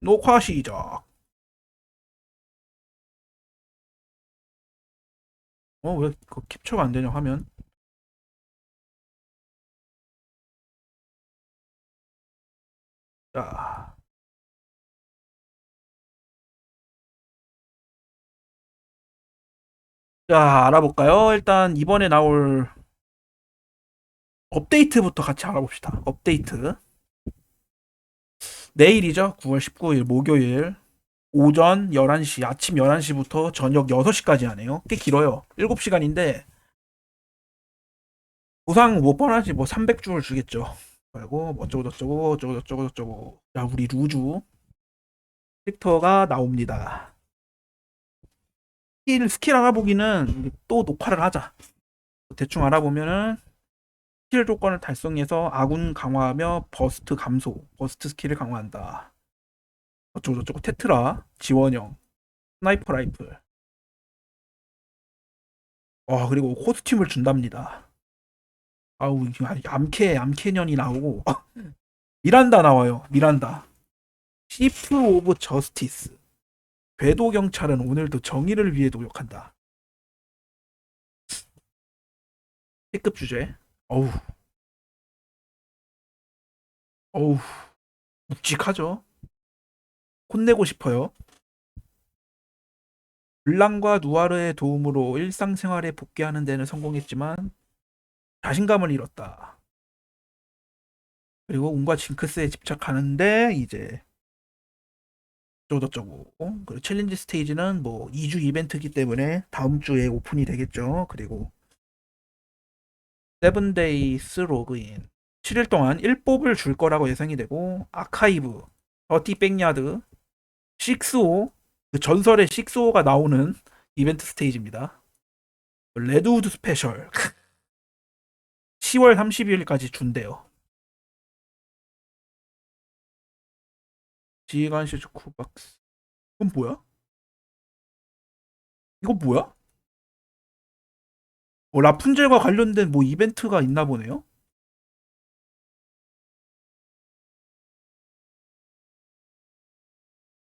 녹화 시작. 어, 왜 그 캡처가 안 되냐, 화면? 자. 자, 알아볼까요? 일단 이번에 나올 업데이트부터 같이 알아봅시다. 업데이트. 내일이죠. 9월 19일 목요일 오전 11시, 아침 11시부터 저녁 6시까지 하네요. 꽤 길어요. 7시간인데 보상 못 뻔하지 뭐 300주를 주겠죠. 그리고 뭐 어쩌고 저쩌고 어쩌고 저쩌고 저쩌고 자 우리 루주 캐릭터가 나옵니다. 스킬, 스킬 알아보기는 또 녹화를 하자. 대충 알아보면은 스킬 조건을 달성해서 아군 강화하며 버스트 감소, 버스트 스킬을 강화한다. 어쩌고 저쩌고 테트라, 지원형, 스나이퍼 라이플. 와 그리고 코스튬을 준답니다. 아우 암캐 암캐년이 나오고 미란다 나와요. 미란다. 시프 오브 저스티스. 궤도 경찰은 오늘도 정의를 위해 노력한다. B급 주제. 어우. 어우. 묵직하죠. 혼내고 싶어요. 블랑과 누아르의 도움으로 일상생활에 복귀하는 데는 성공했지만 자신감을 잃었다. 그리고 운과 징크스에 집착하는데 이제 어쩌고저쩌고 그리고 챌린지 스테이지는 뭐 2주 이벤트이기 때문에 다음 주에 오픈이 되겠죠. 그리고 세븐데이스 로그인 7일 동안 1뽑을 줄 거라고 예상이 되고 아카이브 더티 백야드 6오 그 전설의 6오가 나오는 이벤트 스테이지입니다. 레드우드 스페셜 10월 30일까지 준대요. 지휘관 시즈 쿠박스 이건 뭐야? 이거 뭐야? 어, 라푼젤과 관련된 뭐 이벤트가 있나 보네요.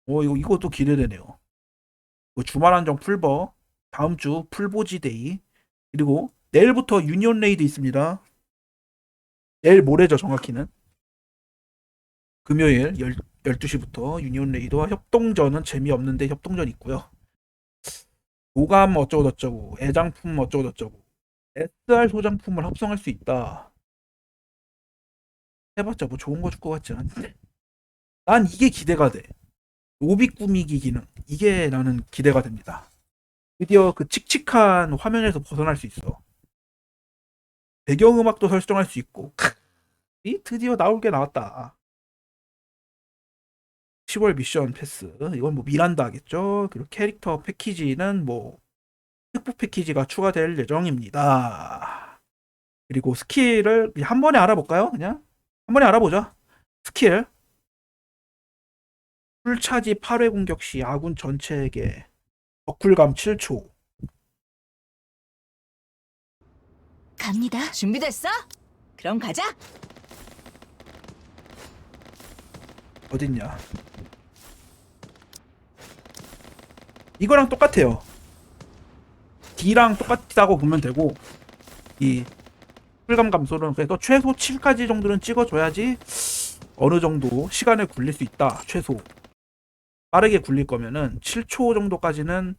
어 이거 이것도 기대되네요. 그 주말 한정 풀버 다음 주 풀보지 데이 그리고 내일부터 유니온 레이드 있습니다. 내일 모레죠 정확히는 금요일 10, 12시부터 유니온 레이드와 협동전은 재미없는데 협동전 있고요. 오감 어쩌고 저쩌고 애장품 어쩌고 저쩌고 SR 소장품을 합성할 수 있다. 해봤자 뭐 좋은 거 줄 것 같지 않은데 난 이게 기대가 돼. 오비 꾸미기 기능 이게 나는 기대가 됩니다. 드디어 그 칙칙한 화면에서 벗어날 수 있어. 배경음악도 설정할 수 있고 이 드디어 나올 게 나왔다. 10월 미션 패스 이건 뭐 미란다 하겠죠. 그리고 캐릭터 패키지는 뭐 특보 패키지가 추가될 예정입니다. 그리고 스킬을 한 번에 알아볼까요? 그냥 한 번에 알아보자. 스킬 풀차지 8회 공격 시 아군 전체에게 버쿨감 7초 갑니다. 준비됐어? 그럼 가자. 어딨냐 이거랑 똑같아요 D랑 똑같다고 보면 되고 이 풀감 감소는 그래서 최소 7까지 정도는 찍어줘야지 어느 정도 시간을 굴릴 수 있다 최소. 빠르게 굴릴 거면은 7초 정도까지는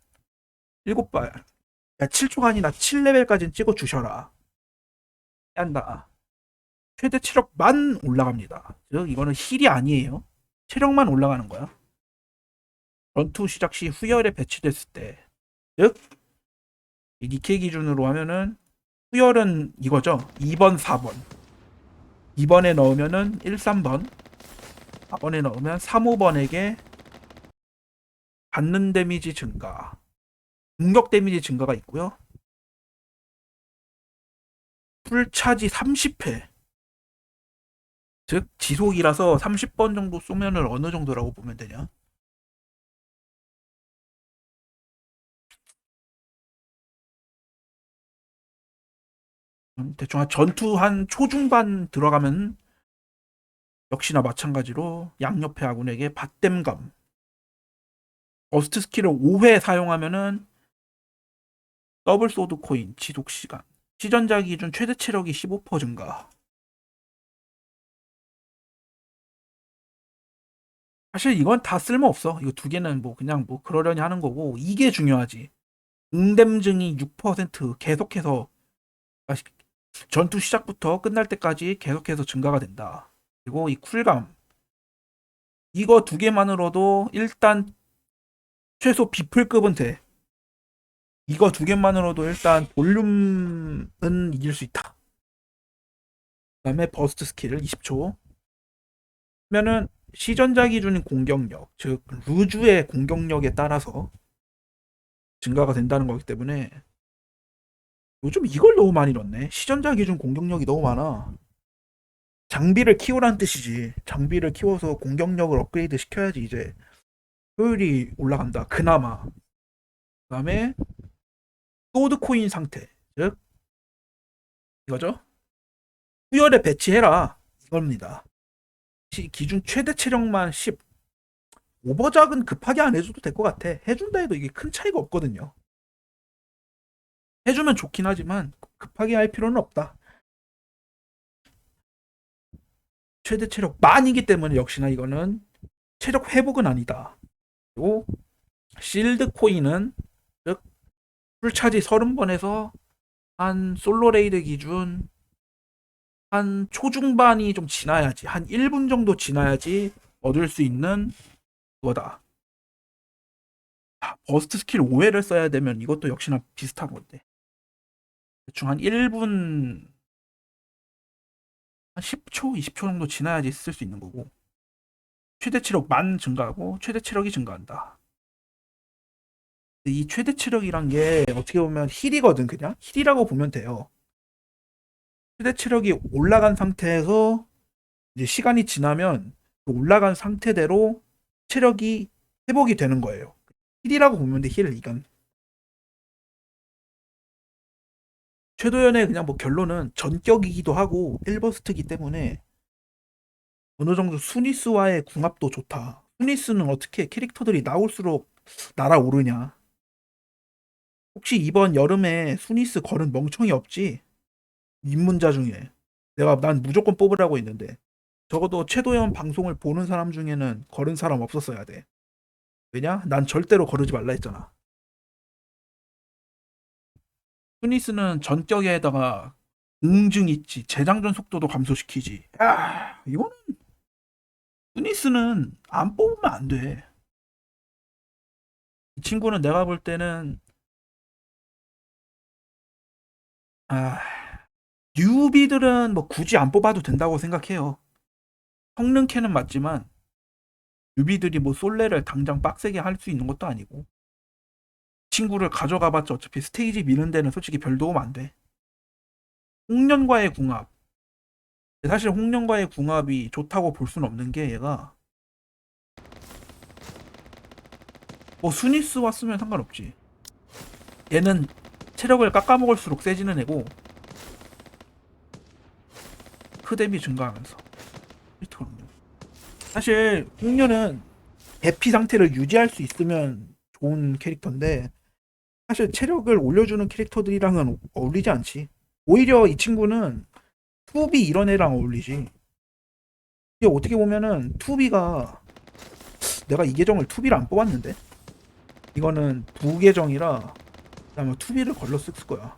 7발. 야 7초가 아니라 7레벨까지는 찍어 주셔라. 한다. 최대 체력만 올라갑니다. 즉 이거는 힐이 아니에요. 체력만 올라가는 거야. 전투 시작 시 후열에 배치됐을 때, 즉, 이 니케 기준으로 하면은 후열은 이거죠. 2번, 4번. 2번에 넣으면은 1, 3번. 4번에 넣으면 3, 5번에게 받는 데미지 증가, 공격 데미지 증가가 있고요. 풀차지 30회. 즉 지속이라서 30번 정도 쏘면은 어느 정도라고 보면 되냐? 대충 한 전투 한 초중반 들어가면 역시나 마찬가지로 양옆의 아군에게 받댐감. 어스트 스킬을 5회 사용하면은 더블 소드 코인 지속 시간. 시전자 기준 최대 체력이 15% 증가. 사실 이건 다 쓸모없어. 이거 두 개는 뭐 그냥 뭐 그러려니 하는 거고 이게 중요하지. 응댐증이 6% 계속해서 전투 시작부터 끝날 때까지 계속해서 증가가 된다. 그리고 이 쿨감 이거 두 개만으로도 일단 최소 비플급은 돼. 이거 두 개만으로도 일단 볼륨은 이길 수 있다. 그 다음에 버스트 스킬을 20초. 면은 시전자 기준 공격력, 즉 루즈의 공격력에 따라서 증가가 된다는 거기 때문에 요즘 이걸 너무 많이 넣네. 시전자 기준 공격력이 너무 많아. 장비를 키우라는 뜻이지. 장비를 키워서 공격력을 업그레이드 시켜야지 이제 효율이 올라간다. 그나마. 그다음에 소드 코인 상태. 즉 이거죠. 수열에 배치해라. 이겁니다. 시- 기준 최대 체력만 10. 오버작은 급하게 안 해줘도 될 것 같아. 해준다 해도 이게 큰 차이가 없거든요. 해주면 좋긴 하지만 급하게 할 필요는 없다. 최대 체력 만이기 때문에 역시나 이거는 체력 회복은 아니다. 그리고 실드 코인은 즉 풀차지 30번에서 한 솔로 레이드 기준 한 초중반이 좀 지나야지 한 1분 정도 지나야지 얻을 수 있는 그거다. 아, 버스트 스킬 5회를 써야 되면 이것도 역시나 비슷한 건데. 대충 한 1분 한 10초, 20초 정도 지나야지 쓸 수 있는 거고. 최대 체력 만 증가하고 최대 체력이 증가한다. 이 최대 체력이란 게 어떻게 보면 힐이거든 그냥 힐이라고 보면 돼요. 최대 체력이 올라간 상태에서 이제 시간이 지나면 그 올라간 상태대로 체력이 회복이 되는 거예요. 힐이라고 보면 돼 힐. 이건 최도연의 그냥 뭐 결론은 전격이기도 하고 1버스트이기 때문에 어느 정도 수니스와의 궁합도 좋다. 수니스는 어떻게 캐릭터들이 나올수록 날아오르냐. 혹시 이번 여름에 수니스 걸은 멍청이 없지? 입문자 중에. 내가 난 무조건 뽑으라고 했는데. 적어도 최도연 방송을 보는 사람 중에는 걸은 사람 없었어야 돼. 왜냐? 난 절대로 거르지 말라 했잖아. 수니스는 전격에다가 응증 있지. 재장전 속도도 감소시키지. 야, 이거는 수니스는 안 뽑으면 안 돼. 이 친구는 내가 볼 때는 아, 뉴비들은 뭐 굳이 안 뽑아도 된다고 생각해요. 성능 캐는 맞지만 뉴비들이 뭐 솔레를 당장 빡세게 할 수 있는 것도 아니고 친구를 가져가봤자 어차피 스테이지 미는 데는 솔직히 별 도움 안 돼. 홍련과의 궁합. 사실 홍련과의 궁합이 좋다고 볼 수는 없는 게 얘가 뭐 수니스와 쓰면 상관없지. 얘는 체력을 깎아먹을수록 세지는 애고 크뎀이 증가하면서. 사실 홍련은 대피 상태를 유지할 수 있으면 좋은 캐릭터인데 사실 체력을 올려주는 캐릭터들이랑은 어울리지 않지. 오히려 이 친구는 투비 이런 애랑 어울리지. 이게 어떻게 보면은 투비가 내가 이 계정을 투비를 안 뽑았는데 이거는 두 계정이라 아마 투비를 걸러 쓸 거야.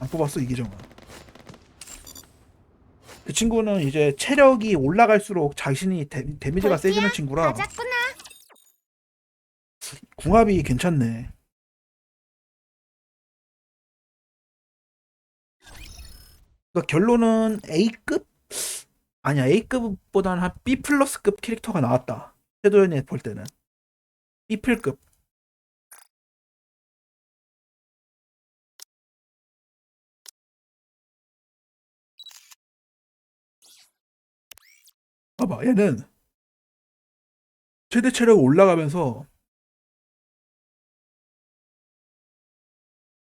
안 뽑았어 이 계정은. 그 친구는 이제 체력이 올라갈수록 자신이 데, 데미지가 세지는 친구라 가자꾸나. 궁합이 괜찮네. 그러니까 결론은 A급 아니야 A급보다는 한 B 플러스급 캐릭터가 나왔다. 최도현이 볼 때는 B 플급. 봐봐 얘는 최대 체력 올라가면서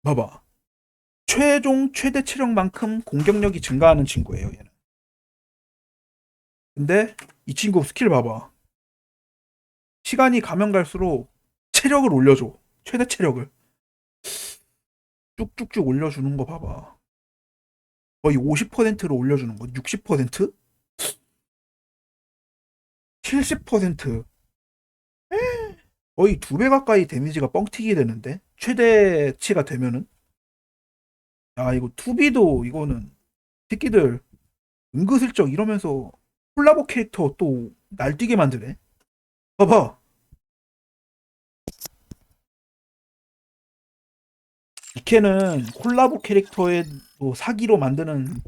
봐봐. 최종 최대 체력만큼 공격력이 증가하는 친구예요, 얘는. 근데 이 친구 스킬 봐봐. 시간이 가면 갈수록 체력을 올려줘. 최대 체력을. 쭉쭉쭉 올려주는 거 봐봐. 거의 50%로 올려주는 거. 60%? 70%. 거의 두 배 가까이 데미지가 뻥튀기 되는데? 최대치가 되면은? 야, 이거 투비도 이거는 새끼들 은근슬쩍 이러면서 콜라보 캐릭터 또 날뛰게 만드네. 봐봐. 이케는 콜라보 캐릭터에 또 사기로 만드는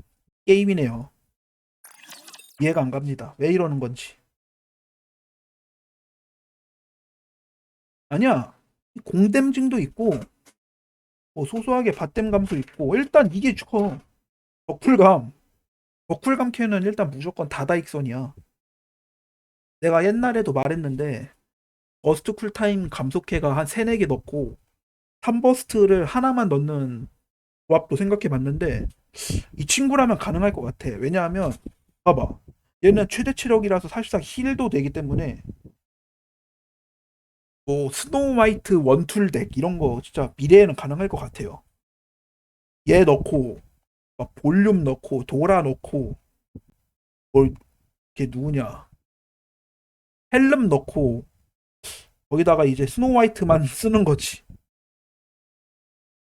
게임이네요. 이해가 안 갑니다. 왜 이러는 건지. 아니야. 공댐증도 있고, 뭐 소소하게 밭댐 감소 있고, 일단 이게 커. 버쿨감. 버쿨감 캐는 일단 무조건 다다익선이야. 내가 옛날에도 말했는데, 버스트 쿨타임 감속해가 한 3, 4개 넣고, 3버스트를 하나만 넣는 조합도 생각해 봤는데, 이 친구라면 가능할 것 같아. 왜냐하면, 봐봐. 얘는 최대 체력이라서 사실상 힐도 되기 때문에, 뭐, 스노우 화이트 원툴 덱, 이런 거 진짜 미래에는 가능할 것 같아요. 얘 넣고, 막 볼륨 넣고, 도라 넣고, 뭘, 걔 누구냐. 헬름 넣고, 거기다가 이제 스노우 화이트만 쓰는 거지.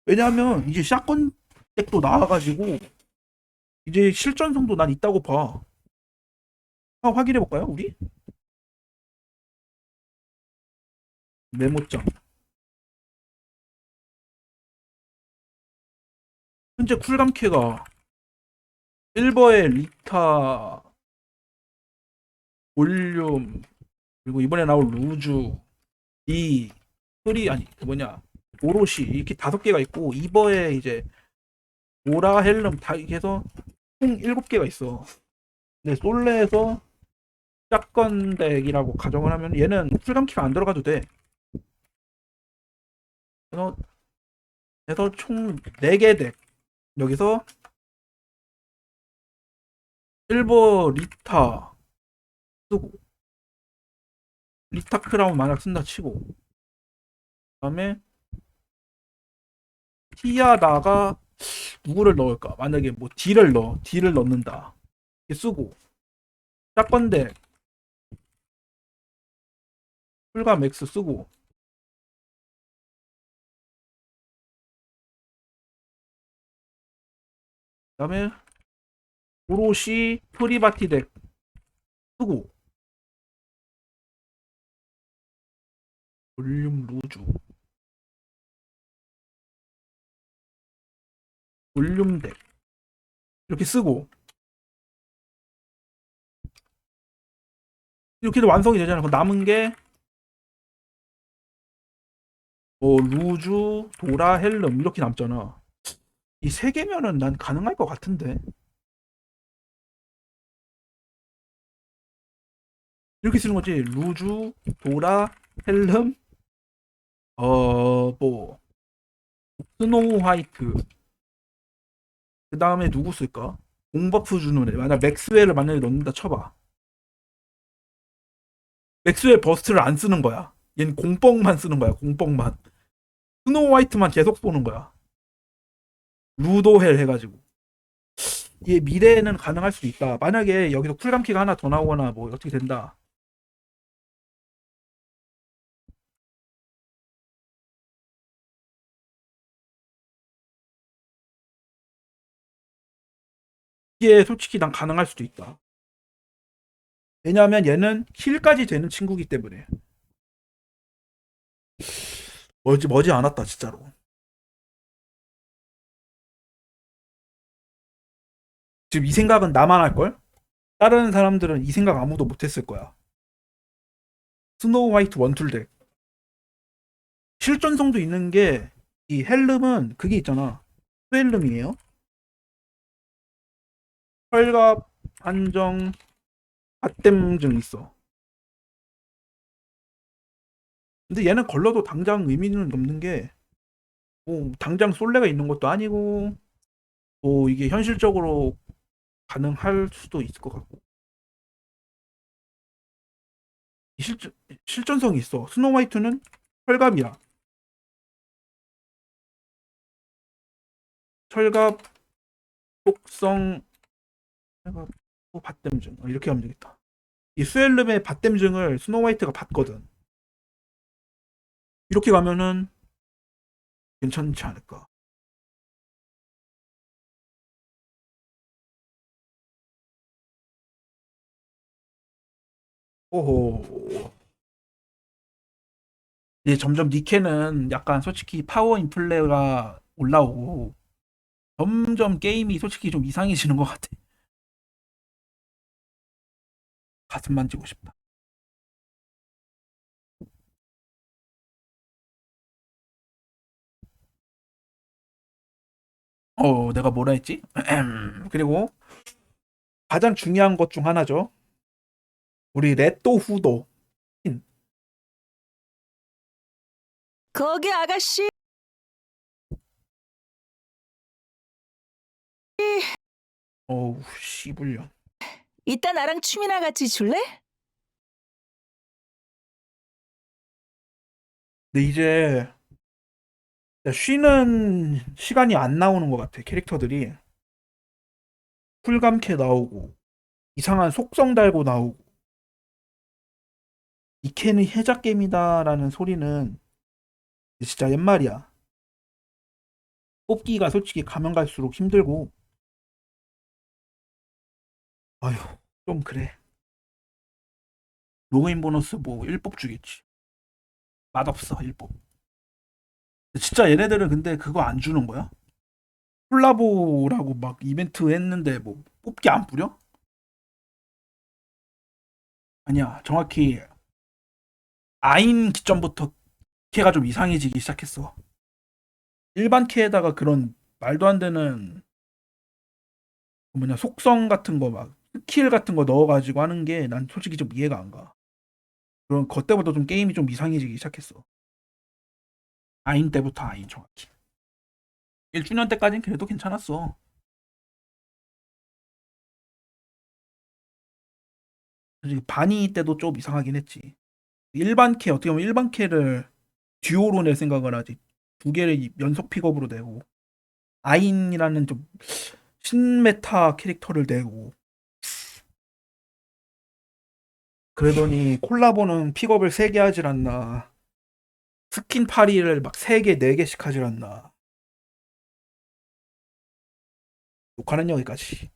왜냐하면 이제 샷건 덱도 나와가지고 이제 실전성도 난 있다고 봐. 한번 확인해 볼까요, 우리? 메모장. 현재 쿨감캐가 실버의 리타 볼륨 그리고 이번에 나올 루즈 이 소리 아니 그 뭐냐 오롯이 이렇게 다섯 개가 있고 이버에 이제 오라 헬름 다 이렇게 해서 총 일곱 개가 있어. 근데 솔레에서 짝건 덱이라고 가정을 하면 얘는 풀감키가 안 들어가도 돼. 그래서 그래서 총 4개 덱 여기서 실버 리타 쓰고 리타 크라운 만약 쓴다 치고 그 다음에 티아다가 누구를 넣을까? 만약에 뭐 D를 넣어, D를 넣는다. 이렇게 쓰고 짝건데 풀과 맥스 쓰고 다음에 오롯이 프리바티 덱 쓰고 볼륨 루즈 볼륨 덱 이렇게 쓰고 이렇게 해도 완성이 되잖아. 그럼 남은 게 뭐 루즈, 도라, 헬름 이렇게 남잖아. 이 세 개면은 난 가능할 것 같은데. 이렇게 쓰는 거지. 루즈, 도라, 헬름, 어, 뭐, 스노우 화이트. 그 다음에 누구 쓸까? 공버프 주는 애. 만약 맥스웰을 만약에 넣는다 쳐봐. 맥스웰 버스트를 안 쓰는 거야. 얘는 공뻥만 쓰는 거야. 공뻥만. 스노우 화이트만 계속 쏘는 거야. 루도헬 해가지고. 얘 미래에는 가능할 수도 있다. 만약에 여기서 쿨감키가 하나 더 나오거나 뭐 어떻게 된다. 이게 솔직히 난 가능할 수도 있다. 왜냐하면 얘는 킬까지 되는 친구기 때문에. 머지 머지 않았다 진짜로. 지금 이 생각은 나만 할 걸? 다른 사람들은 이 생각 아무도 못했을 거야. 스노우 화이트 원툴 덱. 실전성도 있는 게 이 헬름은 그게 있잖아. 스헬름이에요. 혈갑 안정 앗댐증 있어. 근데 얘는 걸러도 당장 의미는 없는 게, 뭐, 당장 솔레가 있는 것도 아니고, 뭐 이게 현실적으로 가능할 수도 있을 것 같고 이 실전 실전성이 있어. 스노우 화이트는 철갑이야. 철갑 속성 철갑 또 밭댐증 어, 이렇게 하면 되겠다. 이 수엘름의 밭댐증을 스노우 화이트가 받거든. 이렇게 가면은 괜찮지 않을까. 오호. 이제 점점 니케는 약간 솔직히 파워 인플레가 올라오고 점점 게임이 솔직히 좀 이상해지는 것 같아. 가슴 만지고 싶다. 어, 내가 뭐라 했지? 그리고 가장 중요한 것 중 하나죠. 우리 레또 후도 거기 아가씨. 어우 씨불려. 이따 나랑 춤이나 같이 줄래? 근데 이제 쉬는 시간이 안 나오는 것 같아 캐릭터들이 쿨감캐 나오고 이상한 속성 달고 나오고 이캐는 해작겜이다라는 소리는 진짜 옛말이야. 뽑기가 솔직히 가면 갈수록 힘들고. 아휴 좀 그래. 로그인 보너스 뭐 1뽑 주겠지. 맛없어 1뽑 진짜 얘네들은 근데 그거 안 주는 거야? 콜라보라고 막 이벤트 했는데 뭐 뽑기 안 뿌려? 아니야 정확히 아인 기점부터 캐가 좀 이상해지기 시작했어 일반 캐에다가 그런 말도 안 되는 뭐냐 속성 같은 거 막 스킬 같은 거 넣어가지고 하는 게 난 솔직히 좀 이해가 안 가. 그런 것 때부터 좀 게임이 좀 이상해지기 시작했어. 아인 때부터 아인 정확히. 1주년 때까지는 그래도 괜찮았어. 바니 때도 좀 이상하긴 했지. 일반 캐 어떻게 보면 일반 캐를 듀오로 낼 생각을 하지. 두 개를 연속 픽업으로 내고 아인이라는 좀 신메타 캐릭터를 내고 그러더니 콜라보는 픽업을 3개 하질 않나. 스킨 파리를 막 3개, 4개씩 하질 않나. 욕하는 여기까지.